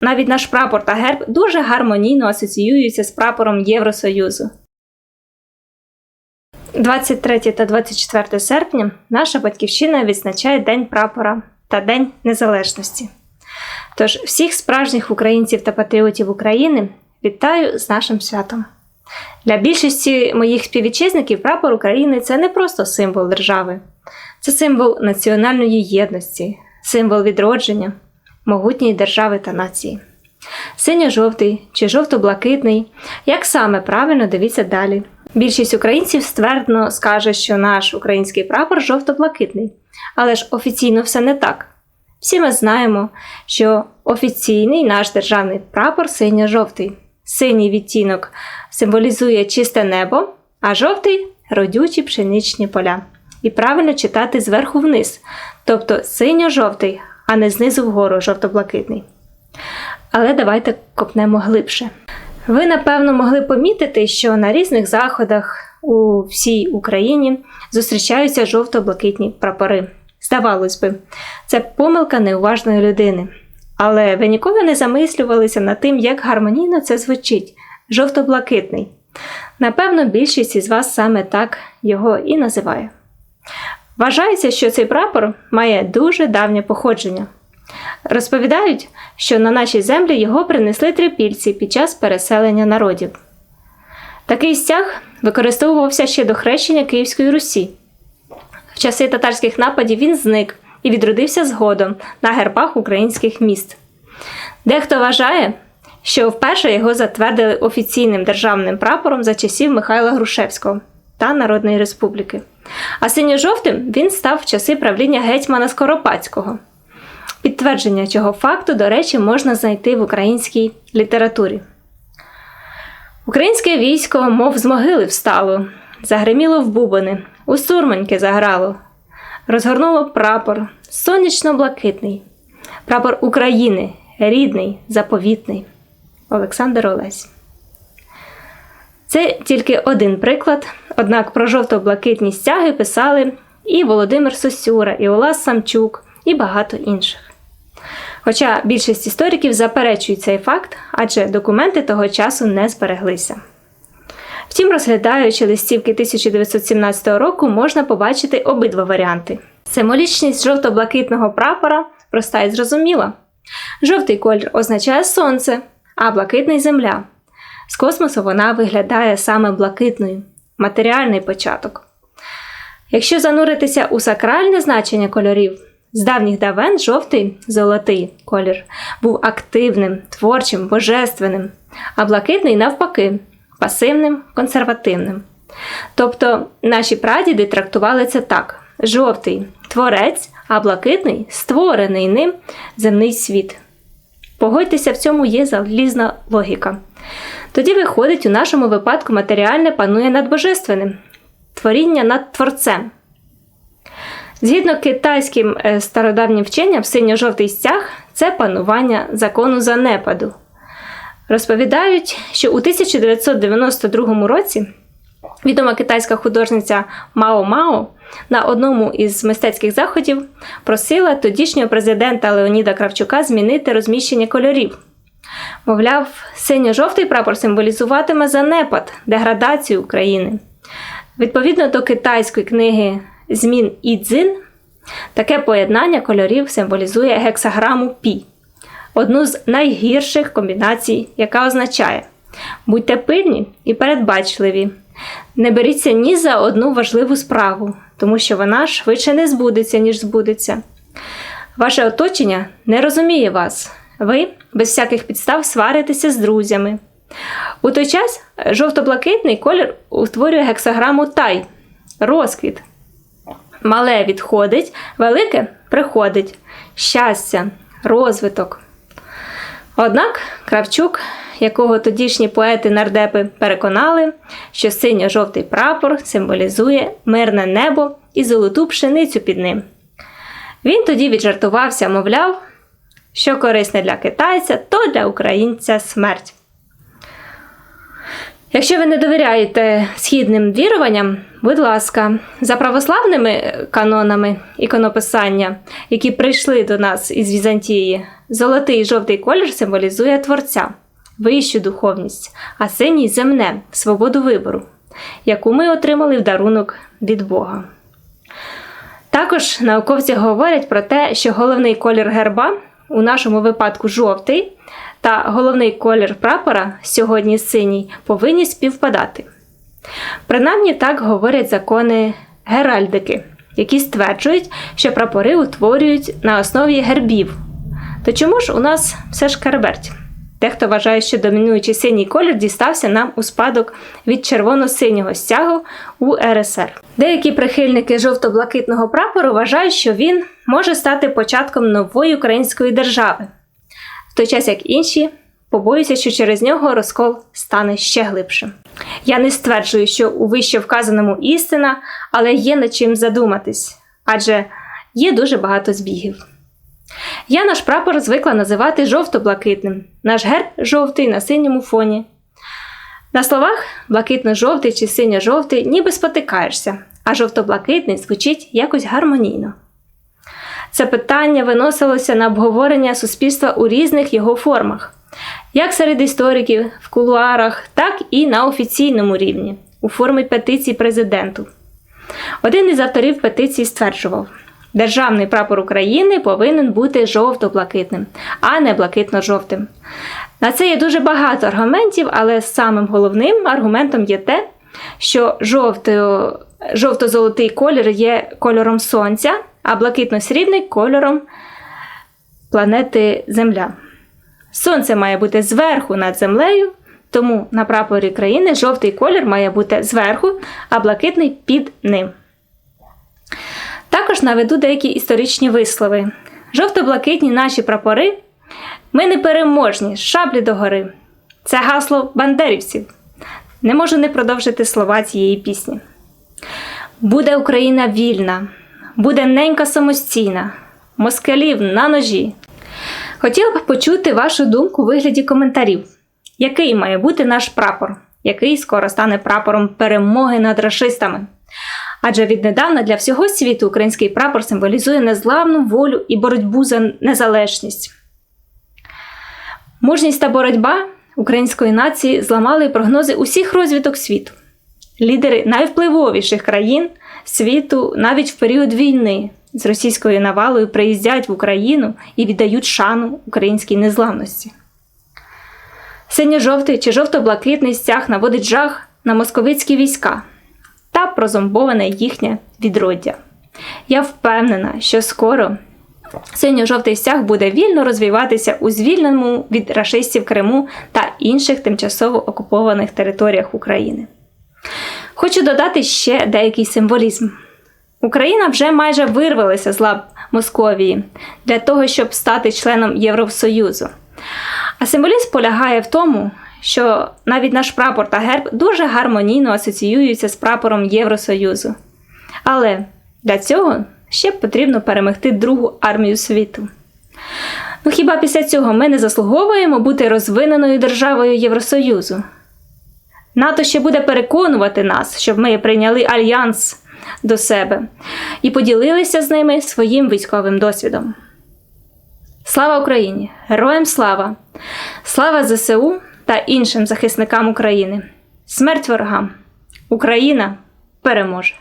Навіть наш прапор та герб дуже гармонійно асоціюються з прапором Євросоюзу. 23 та 24 серпня наша батьківщина відзначає День прапора та День Незалежності. Тож всіх справжніх українців та патріотів України вітаю з нашим святом. Для більшості моїх співвітчизників прапор України це не просто символ держави, це символ національної єдності, символ відродження, могутньої держави та нації. Синьо-жовтий чи жовто-блакитний, як саме правильно дивіться далі. Більшість українців ствердно скаже, що наш український прапор жовто-блакитний, але ж офіційно все не так. Всі ми знаємо, що офіційний наш державний прапор синьо-жовтий. Синій відтінок символізує чисте небо, а жовтий родючі пшеничні поля. І правильно читати зверху вниз, тобто синьо-жовтий, а не знизу вгору жовто-блакитний. Але давайте копнемо глибше. Ви, напевно, могли помітити, що на різних заходах у всій Україні зустрічаються жовто-блакитні прапори. Здавалось би, це помилка неуважної людини. Але ви ніколи не замислювалися над тим, як гармонійно це звучить жовто-блакитний. Напевно, більшість із вас саме так його і називає. Вважається, що цей прапор має дуже давнє походження. Розповідають, що на нашій землі його принесли трипільці під час переселення народів. Такий стяг використовувався ще до хрещення Київської Русі. В часи татарських нападів він зник і відродився згодом на гербах українських міст. Дехто вважає, що вперше його затвердили офіційним державним прапором за часів Михайла Грушевського та Народної Республіки. А синьо-жовтим він став в часи правління гетьмана Скоропадського. Підтвердження цього факту, до речі, можна знайти в українській літературі. Українське військо, мов з могили встало, загриміло в бубани, у сурманьки заграло, розгорнуло прапор, сонячно-блакитний, прапор України, рідний, заповітний. Олександр Олесь. Це тільки один приклад, однак про жовто-блакитні стяги писали і Володимир Сосюра, і Олас Самчук, і багато інших. Хоча більшість істориків заперечують цей факт, адже документи того часу не збереглися. Втім, розглядаючи листівки 1917 року, можна побачити обидва варіанти. Символічність жовто-блакитного прапора проста і зрозуміла. Жовтий колір означає сонце, а блакитний земля. З космосу вона виглядає саме блакитною, матеріальний початок. Якщо зануритися у сакральне значення кольорів, з давніх давен жовтий золотий колір був активним, творчим, божественним, а блакитний, навпаки, пасивним, консервативним. Тобто наші прадіди трактували це так: жовтий творець, а блакитний створений ним земний світ. Погодьтеся, в цьому є залізна логіка. Тоді виходить, у нашому випадку матеріальне панує над божественним, творіння над творцем. Згідно китайським е, стародавнім вченням, синьо-жовтий стяг це панування закону занепаду. Розповідають, що у 1992 році відома китайська художниця Мао Мао на одному із мистецьких заходів просила тодішнього президента Леоніда Кравчука змінити розміщення кольорів. Мовляв, синьо-жовтий прапор символізуватиме занепад, деградацію України. Відповідно до китайської книги Змін і дзин, таке поєднання кольорів символізує гексаграму Пі, одну з найгірших комбінацій, яка означає: будьте пильні і передбачливі. Не беріться ні за одну важливу справу, тому що вона швидше не збудеться, ніж збудеться. Ваше оточення не розуміє вас. Ви без всяких підстав сваритеся з друзями. У той час жовто-блакитний колір утворює гексаграму тай розквіт. Мале відходить, велике приходить щастя, розвиток. Однак Кравчук, якого тодішні поети-нардепи переконали, що синьо-жовтий прапор символізує мирне небо і золоту пшеницю під ним. Він тоді віджартувався, мовляв, що корисне для китайця, то для українця смерть. Якщо ви не довіряєте східним віруванням, будь ласка, за православними канонами іконописання, які прийшли до нас із Візантії, золотий і жовтий колір символізує Творця, вищу духовність, а синій земне свободу вибору, яку ми отримали в дарунок від Бога. Також науковці говорять про те, що головний колір герба, у нашому випадку жовтий, та головний колір прапора, сьогодні синій, повинні співпадати. Принаймні так говорять закони геральдики, які стверджують, що прапори утворюють на основі гербів. То чому ж у нас все ж керберть? Дехто вважає, що домінуючий синій колір дістався нам у спадок від червоно-синього стягу у РСР. Деякі прихильники жовто-блакитного прапору вважають, що він може стати початком нової української держави, в той час як інші побоюються, що через нього розкол стане ще глибшим. Я не стверджую, що у вище вказаному істина, але є над чим задуматись, адже є дуже багато збігів. Я наш прапор звикла називати жовто-блакитним, наш герб жовтий на синьому фоні. На словах блакитно-жовтий чи синьо-жовтий ніби спотикаєшся, а жовто-блакитний звучить якось гармонійно. Це питання виносилося на обговорення суспільства у різних його формах, як серед істориків, в кулуарах, так і на офіційному рівні, у формі петицій президенту. Один із авторів петиції стверджував, Державний прапор України повинен бути жовто-блакитним, а не блакитно-жовтим. На це є дуже багато аргументів, але самим головним аргументом є те, що жовто- жовто-золотий колір є кольором сонця, а блакитно-срібний кольором планети Земля. Сонце має бути зверху над землею, тому на прапорі країни жовтий колір має бути зверху, а блакитний під ним. Також наведу деякі історичні вислови. Жовто-блакитні наші прапори. Ми непереможні, шаблі до гори. Це гасло бандерівців. Не можу не продовжити слова цієї пісні. Буде Україна вільна, буде ненька самостійна, москалів на ножі. Хотіла б почути вашу думку у вигляді коментарів. Який має бути наш прапор, який скоро стане прапором перемоги над расистами? Адже віднедавна для всього світу український прапор символізує незламну волю і боротьбу за незалежність. Мужність та боротьба української нації зламали прогнози усіх розвиток світу. Лідери найвпливовіших країн світу навіть в період війни з російською навалою приїздять в Україну і віддають шану українській незламності. Синьо-жовтий чи жовто-блакитний стяг наводить жах на московицькі війська прозомбоване їхнє відроддя. Я впевнена, що скоро синьо-жовтий стяг буде вільно розвиватися у звільненому від рашистів Криму та інших тимчасово окупованих територіях України. Хочу додати ще деякий символізм. Україна вже майже вирвалася з лап Московії для того, щоб стати членом Євросоюзу. А символізм полягає в тому, що навіть наш прапор та герб дуже гармонійно асоціюються з прапором Євросоюзу. Але для цього ще потрібно перемогти Другу армію світу. Ну хіба після цього ми не заслуговуємо бути розвиненою державою Євросоюзу? НАТО ще буде переконувати нас, щоб ми прийняли альянс до себе і поділилися з ними своїм військовим досвідом. Слава Україні! Героям слава! Слава ЗСУ та іншим захисникам України! Смерть ворогам! Україна переможе!